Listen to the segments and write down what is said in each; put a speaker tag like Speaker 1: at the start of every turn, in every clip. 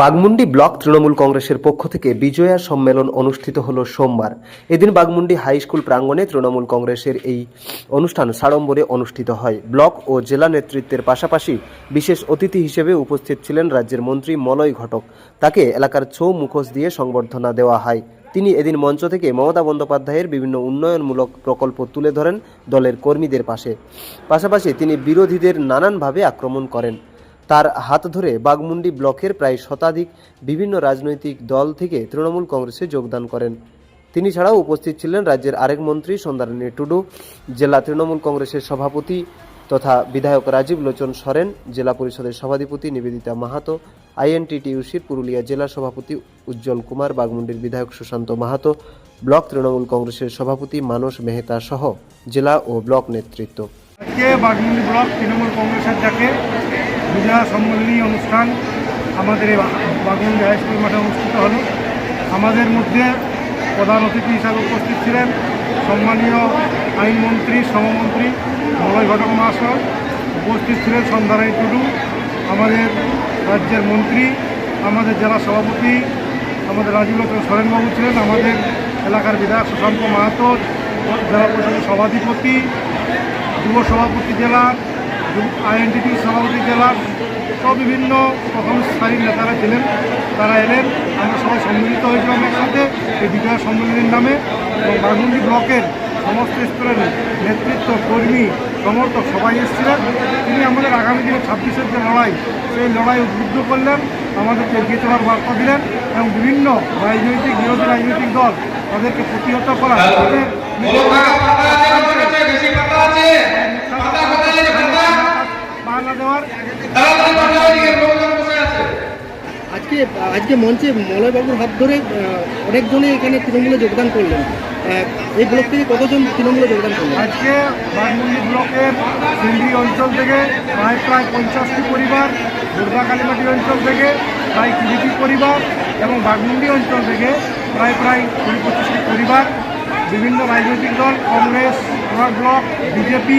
Speaker 1: Baghmundi block Trinamool কংগ্রেসের পক্ষ থেকে বিজয়া সম্মেলন অনুষ্ঠিত হল সোমবার। এদিন বাগমুন্ডি হাই স্কুল প্রাঙ্গণে তৃণমূল কংগ্রেসের এই অনুষ্ঠান সাড়ম্বরে অনুষ্ঠিত হয়। ব্লক ও জেলা নেতৃত্বের পাশাপাশি বিশেষ অতিথি হিসেবে উপস্থিত ছিলেন রাজ্যের মন্ত্রী মলয় ঘটক। তাকে এলাকার ছৌ মুখোশ দিয়ে সংবর্ধনা দেওয়া হয়। তিনি এদিন মঞ্চ থেকে মমতা বন্দ্যোপাধ্যায়ের বিভিন্ন উন্নয়নমূলক প্রকল্প তুলে ধরেন দলের কর্মীদের পাশে। পাশাপাশি তিনি বিরোধীদের নানানভাবে আক্রমণ করেন। তার হাত ধরে বাগমুন্ডি ব্লকের প্রায় শতাধিক বিভিন্ন রাজনৈতিক দল থেকে তৃণমূল কংগ্রেসে যোগদান করেন। তিনি ছাড়াও উপস্থিত ছিলেন রাজ্যের আরেক মন্ত্রী সন্ধ্যারানী টুডু, জেলা তৃণমূল কংগ্রেসের সভাপতি তথা বিধায়ক রাজীব লোচন সরেন, জেলা পরিষদের সভাধিপতি নিবেদিতা মাহাতো, আইএনটিটিউসির পুরুলিয়া জেলা সভাপতি উজ্জ্বল কুমার বাগমুন্ডির বিধায়ক সুশান্ত মাহাতো, ব্লক তৃণমূল কংগ্রেসের সভাপতি মানস মেহতা সহ জেলা ও ব্লক নেতৃত্ব।
Speaker 2: বাগমুন্ডি ব্লক তৃণমূল কংগ্রেসের ডাকে বিজয়া সম্মেলনী অনুষ্ঠান আমাদের এই বা- বাগমুন্ডি হাই স্কুল মাঠে অনুষ্ঠিত হলো। আমাদের মধ্যে প্রধান অতিথি হিসাবে উপস্থিত ছিলেন সম্মানীয় আইনমন্ত্রী, শ্রমমন্ত্রী মলয় ঘটক মহাশয়। উপস্থিত ছিলেন সন্ধ্যারাই টুডু, আমাদের রাজ্যের মন্ত্রী, আমাদের জেলা সভাপতি, আমাদের রাজীব লোচন সরেনবাবু ছিলেন, আমাদের এলাকার বিধায়ক সুশান্ত মাহাতো জেলা পরিষদের সভাধিপতি, যুব সভাপতি জেলার আইএনটিটি সভাপতি জেলার সব বিভিন্ন প্রথম সারির নেতারা ছিলেন, তারা এলেন। আমরা সবাই সম্মিলিত হয়েছিলাম একসাথে এই বিজয় সম্মেলনের নামে এবং বাঘমুন্ডি ব্লকের সমস্ত স্তরের নেতৃত্ব, কর্মী, সমর্থক সবাই এসেছিলেন। তিনি আমাদের আগামী দিনে ছাব্বিশের যে লড়াই, সেই লড়াই উদ্বুদ্ধ করলেন, আমাদেরকে এগিয়ে চলার বার্তা দিলেন এবং বিভিন্ন রাজনৈতিক, বিরোধী রাজনৈতিক দল তাদেরকে প্রতিহত করা
Speaker 3: আজকে আজকে মঞ্চে মলয়বাবুর হাত ধরে অনেকজনে এখানে তৃণমূলে যোগদান করলেন। এই ব্লক থেকে কতজন তৃণমূলে যোগদান করলেন?
Speaker 2: আজকে বাগমুন্ডি ব্লকের সিন্ডি অঞ্চল থেকে প্রায় প্রায় পঞ্চাশটি পরিবার দুর্গা কালীমাটি অঞ্চল থেকে প্রায় কুড়িটি পরিবার এবং বাগমুন্ডি অঞ্চল থেকে প্রায় প্রায় কুড়ি পঁচিশটি পরিবার বিভিন্ন রাজনৈতিক দল কংগ্রেস ব্লক বিজেপি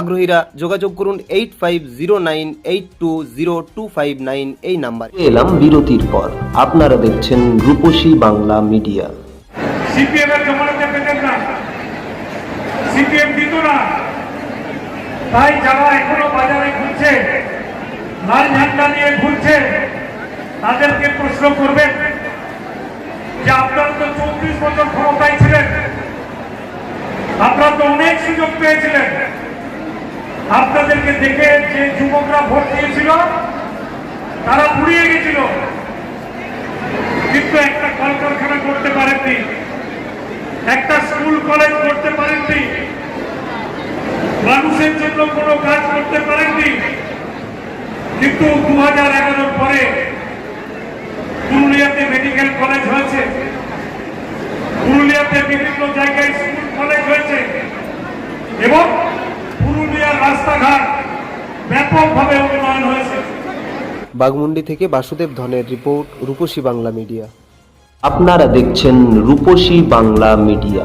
Speaker 1: আগ্রহীরা যোগাযোগ করুন eight five zero nine eight two zero two five nine এই নাম্বার। এলাম বিরতির পর। আপনারা দেখছেন রূপসী বাংলা মিডিয়া।
Speaker 4: সিপিএম এর জমানাতে পেতেন না। সিপিএম দিত না। তাই যারা এখনও বাজারে ঘুরছে লাল ঝান্ডা নিয়ে ঘুরছে তাদেরকে প্রশ্ন করবেন যে আপনারা তো চৌত্রিশ বছর ক্ষমতায় ছিলেন। আপনারা তো অনেক সুযোগ পেয়েছিলেন। আপনাদেরকে দেখে যে যুবকরা ভোট দিয়েছিল, তারা পুড়িয়ে গেছিল। কিন্তু একটা কলকারখানা করতে পারেননি, একটা স্কুল, কলেজ করতে পারেননি, মানুষের জন্য কোনো কাজ করতে পারেননি। কিন্তু দু হাজার এগারোর পরে পুরুলিয়াতে মেডিকেল কলেজ হয়েছে। পুরুলিয়াতে বিভিন্ন জায়গায় স্কুল, কলেজ হয়েছে। এবং পুরুলিয়ার রাস্তাঘাট ব্যাপকভাবে উন্নয়ন হয়েছে।
Speaker 1: বাগমুন্ডি থেকে বাসুদেব ধনের রিপোর্ট রূপসী বাংলা মিডিয়া। আপনারা দেখছেন রূপসী বাংলা মিডিয়া।